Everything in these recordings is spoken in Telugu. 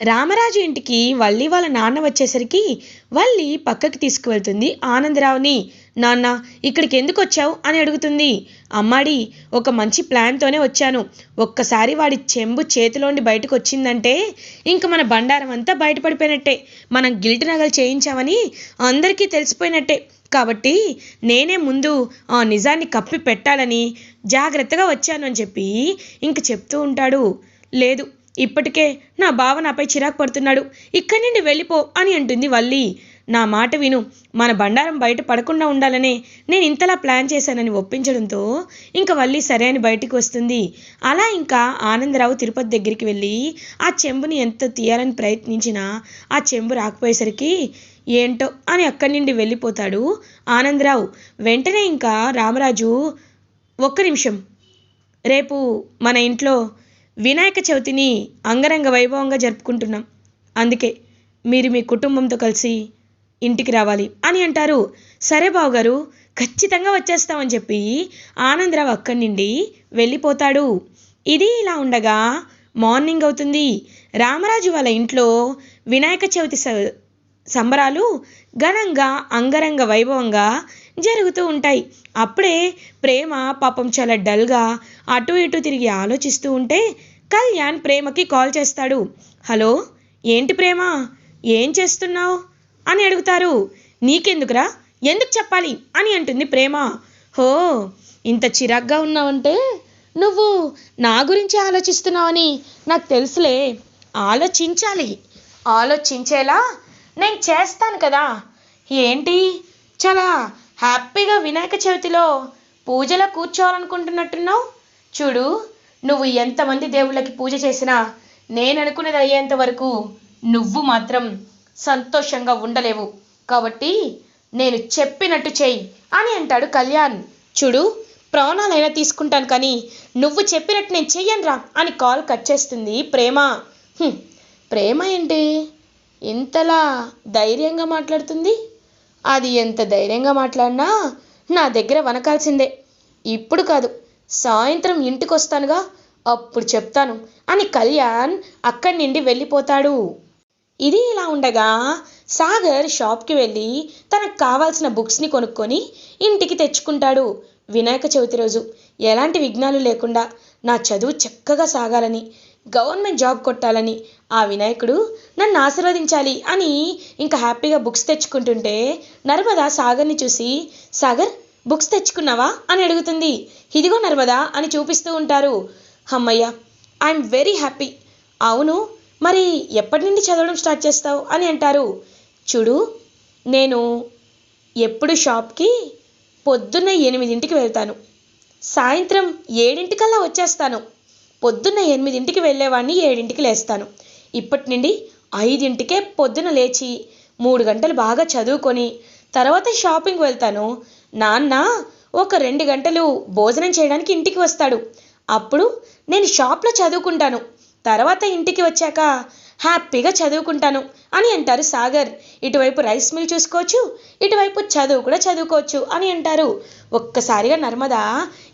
రామరాజు ఇంటికి వల్లి వాళ్ళ నాన్న వచ్చేసరికి వల్లి పక్కకి తీసుకువెళ్తుంది. ఆనందరావుని నాన్న ఇక్కడికి ఎందుకు వచ్చావు? అని అడుగుతుంది. అమ్మాడి ఒక మంచి ప్లాన్తోనే వచ్చాను. ఒక్కసారి వాడి చెంబు చేతిలోండి బయటకు వచ్చిందంటే ఇంక మన బండారం అంతా బయటపడిపోయినట్టే. మనం గిల్టి నగలు చేయించామని అందరికీ తెలిసిపోయినట్టే. కాబట్టి నేనే ముందు ఆ నిజాన్ని కప్పి పెట్టాలని జాగ్రత్తగా వచ్చాను అని చెప్పి ఇంక చెప్తూ ఉంటాడు. లేదు ఇప్పటికే నా బావ నాపై చిరాకు పడుతున్నాడు. ఇక్కడి నుండి వెళ్ళిపో అని అంటుంది వల్లి. నా మాట విను. మన బండారం బయట పడకుండా ఉండాలనే నేను ఇంతలా ప్లాన్ చేశానని ఒప్పించడంతో ఇంకా వల్లి సరే అని బయటికి వస్తుంది. అలా ఇంకా ఆనందరావు తిరుపతి దగ్గరికి వెళ్ళి ఆ చెంబుని ఎంత తీయాలని ప్రయత్నించినా ఆ చెంబు రాకపోయేసరికి ఏంటో అని అక్కడి నుండి వెళ్ళిపోతాడు ఆనందరావు. వెంటనే ఇంకా రామరాజు ఒక్క నిమిషం. రేపు మన ఇంట్లో వినాయక చవితిని అంగరంగ వైభవంగా జరుపుకుంటున్నాం. అందుకే మీరు మీ కుటుంబంతో కలిసి ఇంటికి రావాలి అని అంటారు. సరే బావగారు ఖచ్చితంగా వచ్చేస్తామని చెప్పి ఆనందరావు అక్కడి నుండి వెళ్ళిపోతాడు. ఇది ఇలా ఉండగా మార్నింగ్ అవుతుంది. రామరాజు వాళ్ళ ఇంట్లో వినాయక చవితి స- సంబరాలు ఘనంగా అంగరంగ వైభవంగా జరుగుతూ ఉంటాయి. అప్పుడే ప్రేమ పాపం చాలా డల్గా అటు ఇటు తిరిగి ఆలోచిస్తూ ఉంటే కళ్యాణ్ ప్రేమకి కాల్ చేస్తాడు. హలో ఏంటి ప్రేమ? ఏం చేస్తున్నావు? అని అడుగుతారు. నీకెందుకురా? ఎందుకు చెప్పాలి? అని అంటుంది ప్రేమ. హో ఇంత చిరాగ్గా ఉన్నావంటే నువ్వు నా గురించి ఆలోచిస్తున్నావని నాకు తెలుసులే. ఆలోచించాలి. ఆలోచించేలా నేను చేస్తాను కదా. ఏంటి? చాలా హ్యాపీగా వినాయక చవితిలో పూజలో కూర్చోవాలనుకుంటున్నట్టున్నావు? చూడు నువ్వు ఎంతమంది దేవుళ్ళకి పూజ చేసినా నేను అనుకునేది అయ్యేంత వరకు నువ్వు మాత్రం సంతోషంగా ఉండలేవు. కాబట్టి నేను చెప్పినట్టు చెయ్యి అని అంటాడు కళ్యాణ్. చూడు ప్రాణాలైనా తీసుకుంటాను కానీ నువ్వు చెప్పినట్టు నేను చెయ్యనురా అని కాల్ కట్ చేస్తుంది ప్రేమ. ప్రేమ ఏంటి? ఇంతలా ధైర్యంగా మాట్లాడుతుంది? అది ఎంత ధైర్యంగా మాట్లాడినా నా దగ్గర వనకాల్సిందే ఇప్పుడు కాదు సాయంత్రం ఇంటికి వస్తానుగా అప్పుడు చెప్తాను. అని కళ్యాణ్ అక్కడి నుండి వెళ్ళిపోతాడు. ఇది ఇలా ఉండగా సాగర్ షాప్కి వెళ్ళి తనకు కావాల్సిన బుక్స్ని కొనుక్కొని ఇంటికి తెచ్చుకుంటాడు. వినాయక చవితి రోజు ఎలాంటి విఘ్నాలు లేకుండా నా చదువు చక్కగా సాగాలని గవర్నమెంట్ జాబ్ కొట్టాలని ఆ వినాయకుడు నన్ను ఆశీర్వదించాలి అని ఇంకా హ్యాపీగా బుక్స్ తెచ్చుకుంటుంటే నర్మదా సాగర్ని చూసి సాగర్ బుక్స్ తెచ్చుకున్నావా? అని అడుగుతుంది. ఇదిగో నర్మదా అని చూపిస్తూ ఉంటారు. అమ్మయ్య ఐఎమ్ వెరీ హ్యాపీ అవును మరి ఎప్పటి నుండి చదవడం స్టార్ట్ చేస్తావు అని అంటారు. చూడు నేను ఎప్పుడు షాప్కి పొద్దున్న ఎనిమిదింటికి వెళ్తాను. సాయంత్రం ఏడింటికల్లా వచ్చేస్తాను. పొద్దున్న ఎనిమిదింటికి వెళ్ళేవాడిని ఏడింటికి లేస్తాను. ఇప్పటి నుండి ఐదింటికే పొద్దున లేచి మూడు గంటలు బాగా చదువుకొని తర్వాత షాపింగ్ వెళ్తాను. నాన్న ఒక రెండు గంటలు భోజనం చేయడానికి ఇంటికి వస్తాడు. అప్పుడు నేను షాప్లో చదువుకుంటాను. తర్వాత ఇంటికి వచ్చాక హ్యాపీగా చదువుకుంటాను అని అంటారు సాగర్. ఇటువైపు రైస్ మిల్ చూసుకోవచ్చు ఇటువైపు చదువు కూడా చదువుకోవచ్చు అని అంటారు. ఒక్కసారిగా నర్మద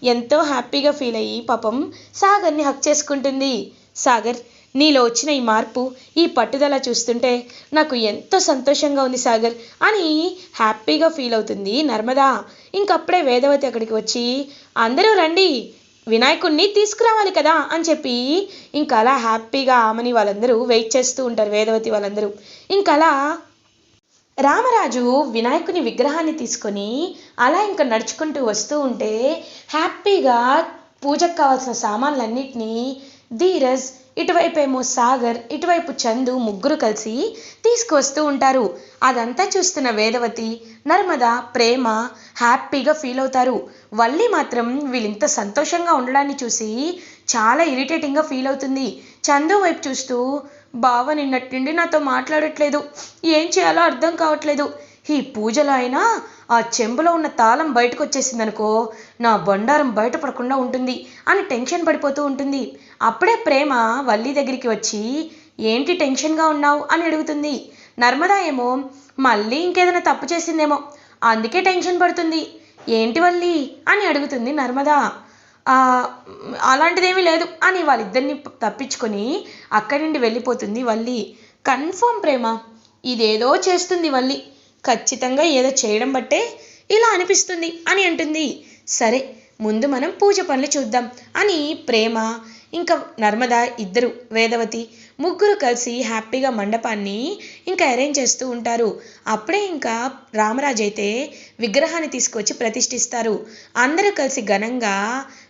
ఎంతో హ్యాపీగా ఫీల్ అయ్యి పాపం సాగర్ని హక్ చేసుకుంటుంది. సాగర్ నీలో వచ్చిన ఈ మార్పు ఈ పట్టుదల చూస్తుంటే నాకు ఎంతో సంతోషంగా ఉంది సాగర్ అని హ్యాపీగా ఫీల్ అవుతుంది నర్మదా. ఇంకప్పుడే వేదవతి అక్కడికి వచ్చి అందరూ రండి వినాయకుణ్ణి తీసుకురావాలి కదా అని చెప్పి ఇంకా అలా హ్యాపీగా ఆమెని వాళ్ళందరూ వెయిట్ చేస్తూ ఉంటారు వేదవతి వాళ్ళందరూ. ఇంకా అలా రామరాజు వినాయకుని విగ్రహాన్ని తీసుకొని అలా ఇంకా నడుచుకుంటూ వస్తూ ఉంటే హ్యాపీగా పూజకు కావాల్సిన సామాన్లన్నింటినీ ధీరజ్ ఇటువైపు ఏమో సాగర్ ఇటువైపు చందు ముగ్గురు కలిసి తీసుకువస్తూ ఉంటారు. అదంతా చూస్తున్న వేదవతి నర్మద ప్రేమ హ్యాపీగా ఫీల్ అవుతారు. వల్లి మాత్రం వీళ్ళింత సంతోషంగా ఉండడాన్ని చూసి చాలా ఇరిటేటింగ్గా ఫీల్ అవుతుంది. చందు వైపు చూస్తూ బావ నిన్నటి నాతో మాట్లాడట్లేదు. ఏం చేయాలో అర్థం కావట్లేదు. ఈ పూజలో అయినా ఆ చెంబులో ఉన్న తాళం బయటకు వచ్చేసిందనుకో నా బండారం బయటపడకుండా ఉంటుంది అని టెన్షన్ పడిపోతూ ఉంటుంది. అప్పుడే ప్రేమ వల్లి దగ్గరికి వచ్చి ఏంటి టెన్షన్గా ఉన్నావు? అని అడుగుతుంది. నర్మదా ఏమో మళ్ళీ ఇంకేదైనా తప్పు చేసిందేమో అందుకే టెన్షన్ పడుతుంది. ఏంటి వల్లి? అని అడుగుతుంది నర్మదా. అలాంటిదేమీ లేదు అని వాళ్ళిద్దరిని తప్పించుకొని అక్కడి నుండి వెళ్ళిపోతుంది వల్లి. కన్ఫర్మ్ ప్రేమ ఇదేదో చేస్తుంది వల్లి. ఖచ్చితంగా ఏదో చేయడం బట్టే ఇలా అనిపిస్తుంది అని అంటుంది. సరే ముందు మనం పూజ పనులు చూద్దాం అని ప్రేమ ఇంకా నర్మద ఇద్దరు వేదవతి ముగ్గురు కలిసి హ్యాపీగా మండపాన్ని ఇంకా అరేంజ్ చేస్తూ ఉంటారు. అప్పుడే ఇంకా రామరాజు అయితే విగ్రహాన్ని తీసుకొచ్చి ప్రతిష్ఠిస్తారు. అందరూ కలిసి ఘనంగా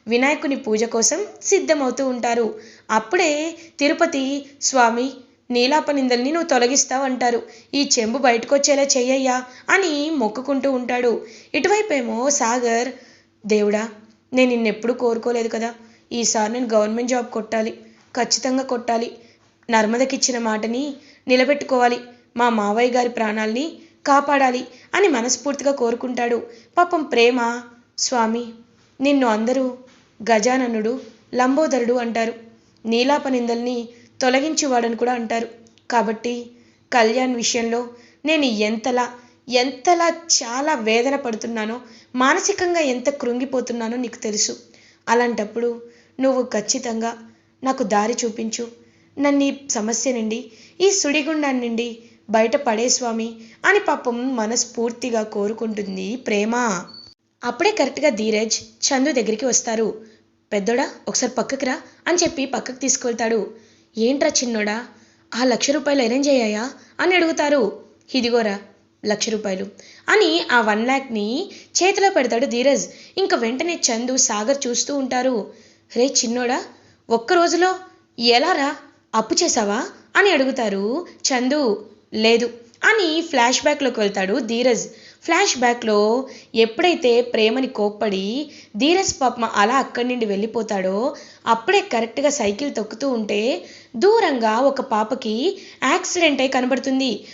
వినాయకుని పూజ కోసం సిద్ధమవుతూ ఉంటారు. అప్పుడే తిరుపతి స్వామి నీలాపనిందల్ని నువ్వు తొలగిస్తావు అంటారు ఈ చెంబు బయటకు వచ్చేలా చెయ్యయ్యా అని మొక్కుకుంటూ ఉంటాడు. ఇటువైపేమో సాగర్ దేవుడా నేను నిన్నెప్పుడు కోరుకోలేదు కదా. ఈసారి నేను గవర్నమెంట్ జాబ్ కొట్టాలి. ఖచ్చితంగా కొట్టాలి. నర్మదకిచ్చిన మాటని నిలబెట్టుకోవాలి. మా మావయ్య గారి ప్రాణాల్ని కాపాడాలి అని మనస్ఫూర్తిగా కోరుకుంటాడు. పాపం ప్రేమ స్వామి నిన్ను అందరూ గజాననుడు లంబోదరుడు అంటారు. నీలాపనిందల్ని తొలగించేవాడని కూడా అంటారు. కాబట్టి కళ్యాణ్ విషయంలో నేను ఎంతలా ఎంతలా చాలా వేదన పడుతున్నానో మానసికంగా ఎంత కృంగిపోతున్నానో నీకు తెలుసు. అలాంటప్పుడు నువ్వు ఖచ్చితంగా నాకు దారి చూపించు. నన్ను ఈ సమస్య నుండి ఈ సుడిగుండాన్ని నుండి బయట పడే స్వామి అని పాపం మనస్ఫూర్తిగా కోరుకుంటుంది ప్రేమ. అప్పుడే కరెక్ట్గా ధీరజ్ చందు దగ్గరికి వస్తారు. పెద్దోడా ఒకసారి పక్కకి రా అని చెప్పి పక్కకు తీసుకెళ్తాడు. ఏంట్రా చిన్నోడా? ఆ లక్ష రూపాయలు అరేంజ్ అయ్యాయా? అని అడుగుతారు. ఇదిగోరా లక్ష రూపాయలు అని ఆ వన్ ల్యాక్ని చేతిలో పెడతాడు ధీరజ్. ఇంకా వెంటనే చందు సాగర్ చూస్తూ ఉంటారు. రే చిన్నోడా ఒక్క రోజులో ఎలారా? అప్పు చేసావా అని అడుగుతారు చందు. లేదు అని ఫ్లాష్ బ్యాక్లోకి వెళ్తాడు ధీరజ్. ఫ్లాష్ బ్యాక్లో ఎప్పుడైతే ప్రేమని కోప్పడి ధీరజ్ పాప అలా అక్కడి నుండి వెళ్ళిపోతాడో అప్పుడే కరెక్ట్గా సైకిల్ తొక్కుతూ ఉంటే దూరంగా ఒక పాపకి యాక్సిడెంట్ అయి కనబడుతుంది.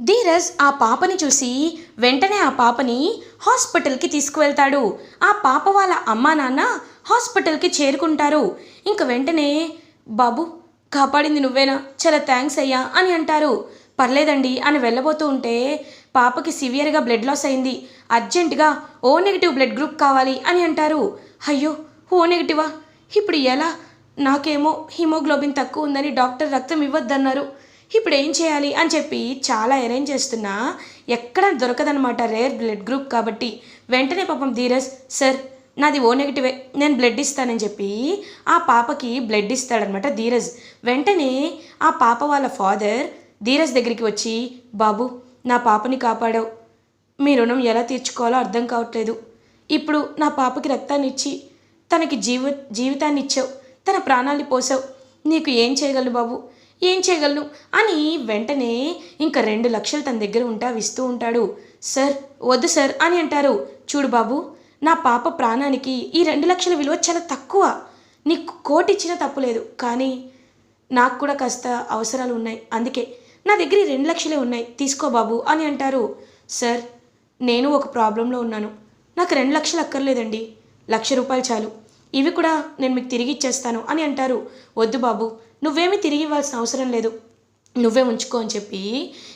ధీరజ్ ఆ పాపని చూసి వెంటనే ఆ పాపని హాస్పిటల్కి తీసుకువెళ్తాడు. ఆ పాప వాళ్ళ అమ్మా నాన్న హాస్పిటల్కి చేరుకుంటారు. ఇంక వెంటనే బాబు కాపాడింది నువ్వేనా? చాలా థ్యాంక్స్ అయ్యా అని అంటారు. పర్లేదండి అని వెళ్ళబోతూ ఉంటే పాపకి సివియర్గా బ్లడ్ లాస్ అయింది. అర్జెంటుగా ఓ నెగిటివ్ బ్లడ్ గ్రూప్ కావాలి అని అంటారు. అయ్యో ఓ నెగిటివా? ఇప్పుడు ఎలా? నాకేమో హిమోగ్లోబిన్ తక్కువ ఉందని డాక్టర్ రక్తం ఇవ్వద్దన్నారు. ఇప్పుడు ఏం చేయాలి అని చెప్పి చాలా అరేంజ్ చేస్తున్నా. ఎక్కడ దొరకదనమాట రేర్ బ్లడ్ గ్రూప్ కాబట్టి. వెంటనే పాపం ధీరజ్ సార్ నాది ఓ నెగిటివే నేను బ్లడ్ ఇస్తానని చెప్పి ఆ పాపకి బ్లడ్ ఇస్తాడనమాట ధీరజ్. వెంటనే ఆ పాప వాళ్ళ ఫాదర్ ధీరజ్ దగ్గరికి వచ్చి బాబు నా పాపని కాపాడావు. మీ రుణం ఎలా తీర్చుకోవాలో అర్థం కావట్లేదు. ఇప్పుడు నా పాపకి రక్తాన్ని ఇచ్చి తనకి జీవ జీవితాన్ని ఇచ్చావు తన ప్రాణాల్ని పోసావు నీకు ఏం చేయగలను బాబు? ఏం చేయగలను? అని వెంటనే ఇంకా రెండు లక్షలు తన దగ్గర ఉంటా ఇస్తూ ఉంటాడు. సార్ వద్దు సార్ అని అంటారు. చూడు బాబు నా పాప ప్రాణానికి ఈ రెండు లక్షల విలువ చాలా తక్కువ. నీకు కోటి ఇచ్చినా తప్పులేదు కానీ నాకు కూడా కాస్త అవసరాలు ఉన్నాయి. అందుకే నా దగ్గర ఈ రెండు లక్షలే ఉన్నాయి. తీసుకో బాబు అని అంటారు. సార్ నేను ఒక ప్రాబ్లంలో ఉన్నాను. నాకు రెండు లక్షలు అక్కర్లేదండి. లక్ష రూపాయలు చాలు. ఇవి కూడా నేను మీకు తిరిగి ఇచ్చేస్తాను అని అంటారు. వద్దు బాబు నువ్వేమీ తిరిగి ఇవ్వాల్సిన అవసరం లేదు. నువ్వే ఉంచుకో అని చెప్పి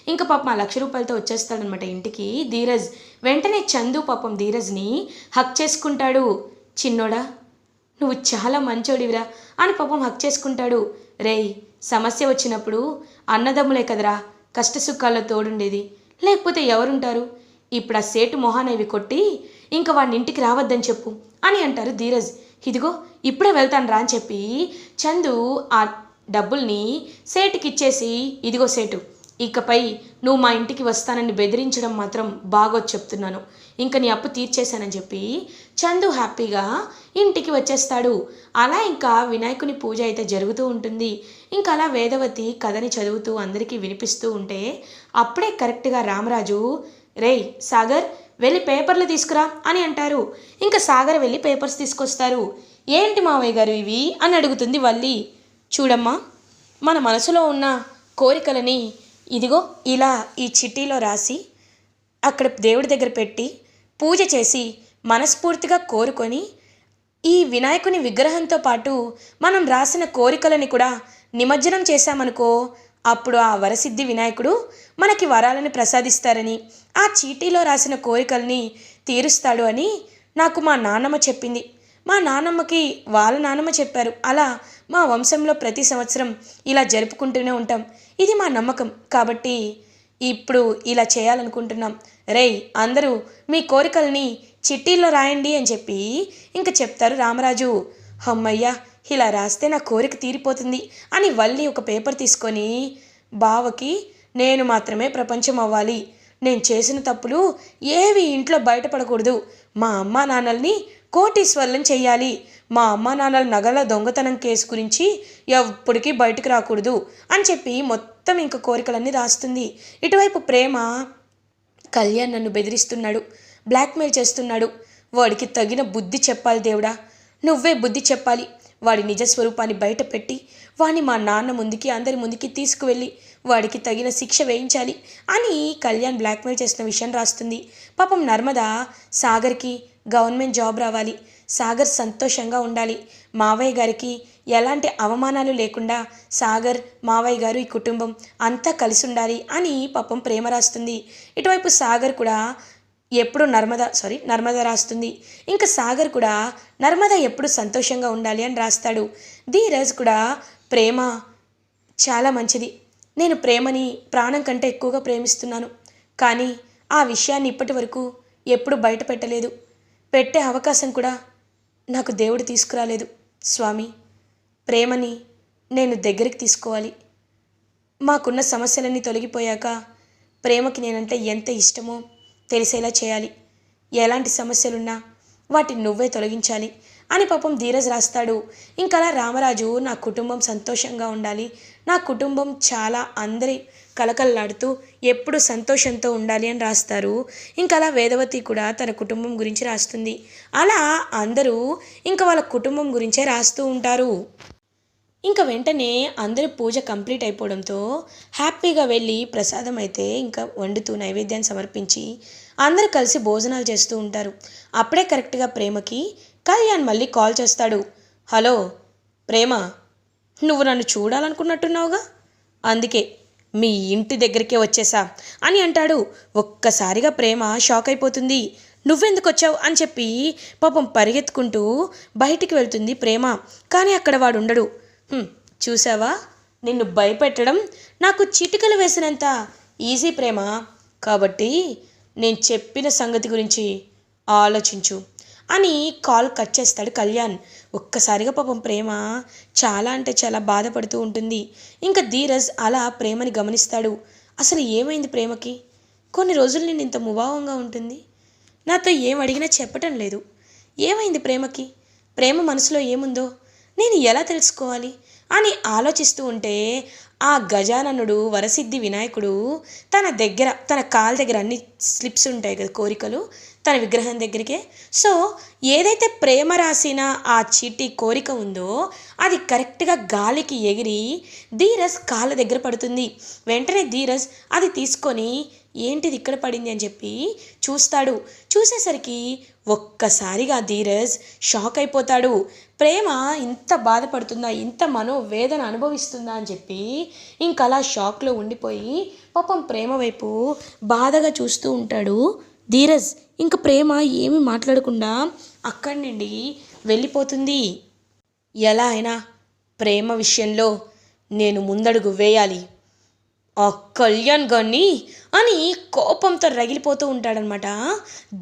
ఇంకా పాపం ఆ లక్ష రూపాయలతో వచ్చేస్తాడనమాట ఇంటికి ధీరజ్. వెంటనే చందు పాపం ధీరజ్ని హక్ చేసుకుంటాడు. చిన్నోడా నువ్వు చాలా మంచోడివిరా అని పాపం హక్ చేసుకుంటాడు. రేయ్ సమస్య వచ్చినప్పుడు అన్నదమ్ములే కదరా కష్టసుఖాల్లో తోడుండేది. లేకపోతే ఎవరుంటారు? ఇప్పుడు ఆ సేటు మొహానేవి కొట్టి ఇంకా వాడిని ఇంటికి రావద్దని చెప్పు అని అంటారు ధీరజ్. ఇదిగో ఇప్పుడే వెళ్తాను రా అని చెప్పి చందు ఆ డబ్బుల్ని సేటుకి ఇచ్చేసి ఇదిగో సేటు ఇకపై నువ్వు మా ఇంటికి వస్తానని బెదిరించడం మాత్రం బాగోదు చెప్తున్నాను. ఇంకా నీ అప్పు తీర్చేశానని చెప్పి చందు హ్యాపీగా ఇంటికి వచ్చేస్తాడు. అలా ఇంకా వినాయకుని పూజ అయితే జరుగుతూ ఉంటుంది. ఇంకా అలా వేదవతి కథని చదువుతూ అందరికీ వినిపిస్తూ ఉంటే అప్పుడే కరెక్ట్గా రామరాజు రేయ్ సాగర్ వెళ్ళి పేపర్లు తీసుకురా అని అంటారు. ఇంకా సాగర్ వెళ్ళి పేపర్స్ తీసుకొస్తారు. ఏంటి మావయ్య గారు ఇవి? అని అడుగుతుంది వల్లి. చూడమ్మా మన మనసులో ఉన్న కోరికలని ఇదిగో ఇలా ఈ చిట్టీలో రాసి అక్కడ దేవుడి దగ్గర పెట్టి పూజ చేసి మనస్ఫూర్తిగా కోరుకొని ఈ వినాయకుని విగ్రహంతో పాటు మనం రాసిన కోరికలని కూడా నిమజ్జనం చేశామనుకో అప్పుడు ఆ వరసిద్ధి వినాయకుడు మనకి వరాలను ప్రసాదిస్తారని ఆ చీటీలో రాసిన కోరికల్ని తీరుస్తాడు అని నాకు మా నాన్నమ్మ చెప్పింది. మా నాన్నమ్మకి వాళ్ళ నాన్నమ్మ చెప్పారు. అలా మా వంశంలో ప్రతి సంవత్సరం ఇలా జరుపుకుంటూనే ఉంటాం. ఇది మా నమ్మకం. కాబట్టి ఇప్పుడు ఇలా చేయాలనుకుంటున్నాం. రేయ్ అందరూ మీ కోరికల్ని చిట్టీల్లో రాయండి అని చెప్పి ఇంకా చెప్తారు రామరాజు. అమ్మయ్య ఇలా రాస్తే నా కోరిక తీరిపోతుంది అని వల్లి ఒక పేపర్ తీసుకొని బావకి నేను మాత్రమే ప్రపంచం అవ్వాలి. నేను చేసిన తప్పులు ఏవి ఇంట్లో బయటపడకూడదు. మా అమ్మా నాన్నల్ని కోటీశ్వర్లను చేయాలి మా అమ్మా నాన్నల నగల దొంగతనం కేసు గురించి ఎప్పటికీ బయటకు రాకూడదు అని చెప్పి మొత్తం ఇంక కోరికలన్నీ రాస్తుంది. ఇటువైపు ప్రేమ కళ్యాణ్ నన్ను బెదిరిస్తున్నాడు బ్లాక్మెయిల్ చేస్తున్నాడు. వాడికి తగిన బుద్ధి చెప్పాలి దేవుడా. నువ్వే బుద్ధి చెప్పాలి. వాడి నిజ స్వరూపాన్ని బయట వాడిని మా నాన్న ముందుకి అందరి ముందుకి తీసుకువెళ్ళి వాడికి తగిన శిక్ష వేయించాలి అని కళ్యాణ్ బ్లాక్మెయిల్ చేసిన విషయం రాస్తుంది. పాపం నర్మద సాగర్కి గవర్నమెంట్ జాబ్ రావాలి. సాగర్ సంతోషంగా ఉండాలి. మావయ్య గారికి ఎలాంటి అవమానాలు లేకుండా సాగర్ మావయ్య గారు ఈ కుటుంబం అంతా కలిసి ఉండాలి అని పాపం ప్రేమ రాస్తుంది. ఇటువైపు సాగర్ కూడా ఎప్పుడు నర్మద సారీ నర్మద రాస్తుంది. ఇంకా సాగర్ కూడా నర్మద ఎప్పుడు సంతోషంగా ఉండాలి అని రాస్తాడు. ధీరజ్ కూడా ప్రేమ చాలా మంచిది. నేను ప్రేమని ప్రాణం కంటే ఎక్కువగా ప్రేమిస్తున్నాను. కానీ ఆ విషయాన్ని ఇప్పటి వరకు ఎప్పుడు బయట పెట్టలేదు. పెట్టే అవకాశం కూడా నాకు దేవుడు తీసుకురాలేదు. స్వామి ప్రేమని నేను దగ్గరికి తీసుకోవాలి. మాకున్న సమస్యలన్నీ తొలగిపోయాక ప్రేమకి నేనంటే ఎంత ఇష్టమో తెలిసేలా చేయాలి. ఎలాంటి సమస్యలున్నా వాటిని నువ్వే తొలగించాలి. అని పాపం ధీరజ్ రాస్తాడు. ఇంకలా రామరాజు నా కుటుంబం సంతోషంగా ఉండాలి. నా కుటుంబం చాలా అందరి కలకలలాడుతూ ఎప్పుడు సంతోషంతో ఉండాలి అని రాస్తారు. ఇంకలా వేదవతి కూడా తన కుటుంబం గురించి రాస్తుంది. అలా అందరూ ఇంకా వాళ్ళ కుటుంబం గురించే రాస్తూ ఉంటారు. ఇంకా వెంటనే అందరి పూజ కంప్లీట్ అయిపోవడంతో హ్యాపీగా వెళ్ళి ప్రసాదం అయితే ఇంకా వండుతూ నైవేద్యాన్ని సమర్పించి అందరు కలిసి భోజనాలు చేస్తూ ఉంటారు. అప్పుడే కరెక్ట్గా ప్రేమకి కళ్యాణ్ మళ్ళీ కాల్ చేస్తాడు. హలో ప్రేమ నువ్వు నన్ను చూడాలనుకున్నట్టున్నావుగా? అందుకే మీ ఇంటి దగ్గరికే వచ్చేసా? అని అంటాడు. ఒక్కసారిగా ప్రేమ షాక్ అయిపోతుంది. నువ్వెందుకు వచ్చావు? అని చెప్పి పాపం పరిగెత్తుకుంటూ బయటికి వెళ్తుంది ప్రేమ. కానీ అక్కడ వాడు ఉండడు. చూసావా నిన్ను భయపెట్టడం నాకు చిటికలు వేసినంత ఈజీ ప్రేమ. కాబట్టి నేను చెప్పిన సంగతి గురించి ఆలోచించు అని కాల్ కట్ చేస్తాడు కళ్యాణ్. ఒక్కసారిగా పాపం ప్రేమ చాలా అంటే చాలా బాధపడుతూ ఉంటుంది. ఇంకా ధీరజ్ అలా ప్రేమని గమనిస్తాడు. అసలు ఏమైంది ప్రేమకి? కొన్ని రోజులు నేను ఇంత ముభావంగా ఉంటుంది. నాతో ఏం అడిగినా చెప్పటం లేదు. ఏమైంది ప్రేమకి? ప్రేమ మనసులో ఏముందో నేను ఎలా తెలుసుకోవాలి? అని ఆలోచిస్తూ ఉంటే ఆ గజాననుడు వరసిద్ధి వినాయకుడు తన దగ్గర తన కాల్ దగ్గర అన్ని స్లిప్స్ ఉంటాయి కదా కోరికలు తన విగ్రహం దగ్గరికే. సో ఏదైతే ప్రేమ రాసిన ఆ చీటీ కోరిక ఉందో అది కరెక్ట్గా గాలికి ఎగిరి ధీరస్ కాళ్ళ దగ్గర పడుతుంది. వెంటనే ధీరస్ అది తీసుకొని ఏంటిది ఇక్కడ పడింది అని చెప్పి చూస్తాడు. చూసేసరికి ఒక్కసారిగా ధీరజ్ షాక్ అయిపోతాడు. ప్రేమ ఇంత బాధపడుతుందా ఇంత మనోవేదన అనుభవిస్తుందా అని చెప్పి ఇంకలా షాక్లో ఉండిపోయి పాపం ప్రేమ వైపు బాధగా చూస్తూ ఉంటాడు ధీరజ్. ఇంక ప్రేమ ఏమి మాట్లాడకుండా అక్కడి నుండి వెళ్ళిపోతుంది. ఎలా అయినా ప్రేమ విషయంలో నేను ముందడుగు వేయాలి. ఆ కళ్యాణ్ గారిని అని కోపంతో రగిలిపోతూ ఉంటాడనమాట.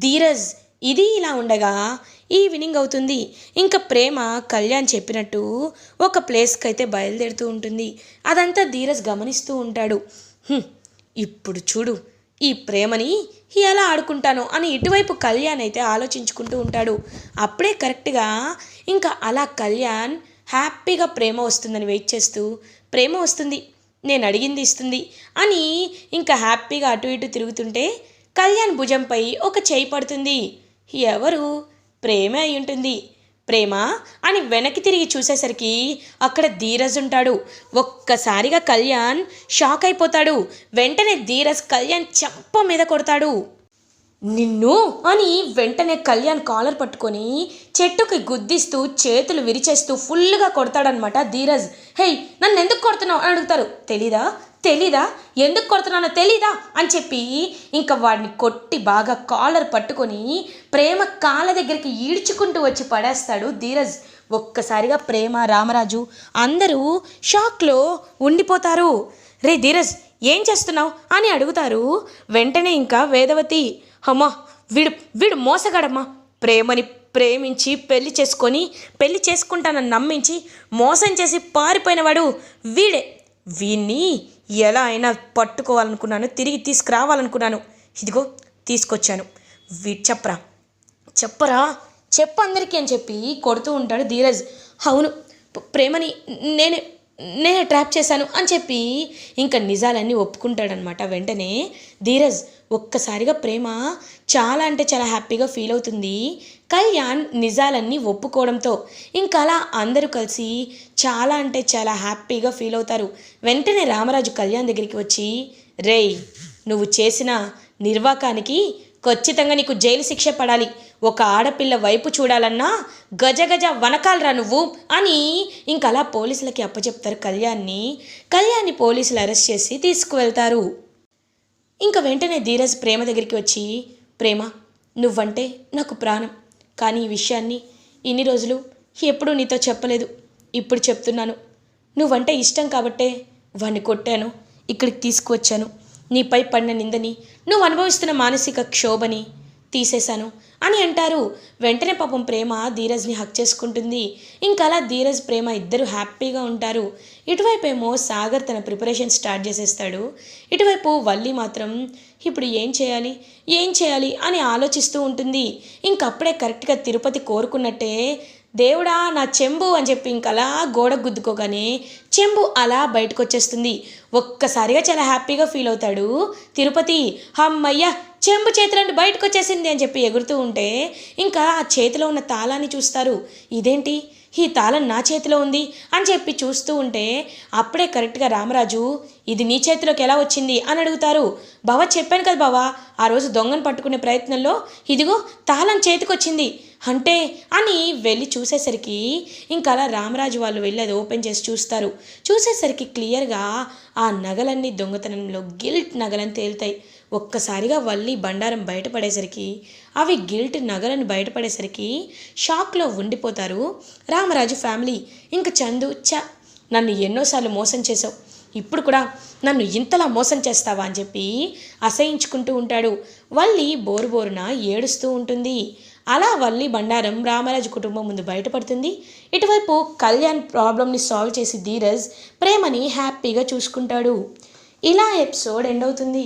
ధీరజ్ ఇది ఇలా ఉండగా ఈవినింగ్ అవుతుంది. ఇంకా ప్రేమ కళ్యాణ్ చెప్పినట్టు ఒక ప్లేస్కి అయితే బయలుదేరుతూ ఉంటుంది. అదంతా ధీరజ్ గమనిస్తూ ఉంటాడు. ఇప్పుడు చూడు ఈ ప్రేమని ఎలా ఆడుకుంటాను అని ఇటువైపు కళ్యాణ్ అయితే ఆలోచించుకుంటూ ఉంటాడు. అప్పుడే కరెక్ట్గా ఇంకా అలా కళ్యాణ్ హ్యాపీగా ప్రేమ వస్తుందని వెయిట్ చేస్తూ ప్రేమ వస్తుంది నేను అడిగింది ఇస్తుంది అని ఇంకా హ్యాపీగా అటు ఇటు తిరుగుతుంటే కళ్యాణ్ భుజంపై ఒక చేయి పడుతుంది. ఎవరు? ప్రేమ అయి ఉంటుంది. ప్రేమ? అని వెనక్కి తిరిగి చూసేసరికి అక్కడ ధీరజ్ ఉంటాడు. ఒక్కసారిగా కళ్యాణ్ షాక్ అయిపోతాడు. వెంటనే ధీరజ్ కళ్యాణ్ చెంప మీద కొడతాడు. నిన్ను అని వెంటనే కళ్యాణ్ కాలర్ పట్టుకొని చెట్టుకి గుద్దిస్తూ చేతులు విరిచేస్తూ ఫుల్గా కొడతాడనమాట ధీరజ్. హేయ్ నన్ను ఎందుకు కొడుతున్నావు అని అడుగుతారు. తెలీదా? తెలీదా? ఎందుకు కొడుతున్నానో తెలీదా? అని చెప్పి ఇంకా వాడిని కొట్టి బాగా కాలర్ పట్టుకొని ప్రేమ కాళ్ళ దగ్గరికి ఈడ్చుకుంటూ వచ్చి పడేస్తాడు ధీరజ్. ఒక్కసారిగా ప్రేమ రామరాజు అందరూ షాక్లో ఉండిపోతారు. రే ధీరజ్ ఏం చేస్తున్నావు? అని అడుగుతారు. వెంటనే ఇంకా వేదవతి అమ్మా వీడు వీడు మోసగాడమ్మా. ప్రేమని ప్రేమించి పెళ్ళి చేసుకొని పెళ్ళి చేసుకుంటానని నమ్మించి మోసం చేసి పారిపోయినవాడు వీడే. వీణ్ణి ఎలా అయినా పట్టుకోవాలనుకున్నాను తిరిగి తీసుకురావాలనుకున్నాను. ఇదిగో తీసుకొచ్చాను. వీ చెప్పరా? చెప్పరా? చెప్పు అందరికీ అని చెప్పి కొడుతూ ఉంటాడు ధీరజ్. అవును ప్రేమని నేనే నేనే ట్రాప్ చేశాను అని చెప్పి ఇంకా నిజాలన్నీ ఒప్పుకుంటాడనమాట వెంటనే ధీరజ్ ఒక్కసారిగా ప్రేమ చాలా అంటే చాలా హ్యాపీగా ఫీల్ అవుతుంది. కళ్యాణ్ నిజాలన్నీ ఒప్పుకోవడంతో ఇంకా అలా అందరూ కలిసి చాలా అంటే చాలా హ్యాపీగా ఫీల్ అవుతారు. వెంటనే రామరాజు కళ్యాణ్ దగ్గరికి వచ్చి రేయ్ నువ్వు చేసిన నిర్వాకానికి ఖచ్చితంగా నీకు జైలు శిక్ష పడాలి. ఒక ఆడపిల్ల వైపు చూడాలన్నా గజ గజ వనకాలరా నువ్వు అని ఇంకలా పోలీసులకి అప్పచెప్తారు కళ్యాణ్ని. కళ్యాణ్ని పోలీసులు అరెస్ట్ చేసి తీసుకువెళ్తారు. ఇంకా వెంటనే ధీరజ్ ప్రేమ దగ్గరికి వచ్చి ప్రేమ నువ్వంటే నాకు ప్రాణం. కానీ ఈ విషయాన్ని ఇన్ని రోజులు ఎప్పుడూ నీతో చెప్పలేదు. ఇప్పుడు చెప్తున్నాను. నువ్వంటే ఇష్టం కాబట్టే వాణ్ణి కొట్టాను ఇక్కడికి తీసుకువచ్చాను. నీపై పడిన నిందని నువ్వు అనుభవిస్తున్న మానసిక క్షోభని తీసేశాను. అని అంటారు. వెంటనే పాపం ప్రేమ ధీరజ్ని హక్ చేసుకుంటుంది. ఇంకా అలా ధీరజ్ ప్రేమ ఇద్దరు హ్యాపీగా ఉంటారు. ఇటువైపు ఏమో సాగర్ తన ప్రిపరేషన్ స్టార్ట్ చేసేస్తాడు. ఇటువైపు వల్లి మాత్రం ఇప్పుడు ఏం చేయాలి? ఏం చేయాలి? అని ఆలోచిస్తూ ఉంటుంది. ఇంకప్పుడే కరెక్ట్గా తిరుపతి కోరుకున్నట్టే దేవుడా నా చెంబు అని చెప్పి ఇంకలా గోడ గుద్దుకోగానే చెంబు అలా బయటకు వచ్చేస్తుంది ఒక్కసారిగా చాలా హ్యాపీగా ఫీల్ అవుతాడు. తిరుపతి హమ్మయ్య చెంబు చేతులంటే బయటకు వచ్చేసింది అని చెప్పి ఎగురుతూ ఉంటే ఇంకా ఆ చేతిలో ఉన్న తాళాన్ని చూస్తారు. ఇదేంటి? ఈ తాళం నా చేతిలో ఉంది అని చెప్పి చూస్తూ ఉంటే అప్పుడే కరెక్ట్గా రామరాజు ఇది నీ చేతిలోకి ఎలా వచ్చింది అని అడుగుతారు. బావ చెప్పాను కదా బావా ఆ రోజు దొంగను పట్టుకునే ప్రయత్నంలో ఇదిగో తాళం చేతికొచ్చింది. అంటే అని వెళ్ళి చూసేసరికి ఇంకా అలా రామరాజు వాళ్ళు వెళ్ళి అది ఓపెన్ చేసి చూస్తారు. చూసేసరికి క్లియర్గా ఆ నగలన్నీ దొంగతనంలో గిల్ట్ నగలని తేలుతాయి. ఒక్కసారిగా వల్లి బండారం బయటపడేసరికి అవి గిల్ట్ నగలను బయటపడేసరికి షాక్లో ఉండిపోతారు. రామరాజు ఫ్యామిలీ ఇంక చందు చ నన్ను ఎన్నోసార్లు మోసం చేసావు ఇప్పుడు కూడా నన్ను ఇంతలా మోసం చేస్తావా అని చెప్పి అసహించుకుంటూ ఉంటాడు. వల్లి బోరు బోరున ఏడుస్తూ ఉంటుంది. అలా వల్లి బండారం రామరాజు కుటుంబం ముందు బయటపడుతుంది. ఇటువైపు కళ్యాణ్ ప్రాబ్లమ్ని సాల్వ్ చేసి ధీరజ్ ప్రేమని హ్యాపీగా చూసుకుంటాడు. ఇలా ఎపిసోడ్ ఎండ్ అవుతుంది.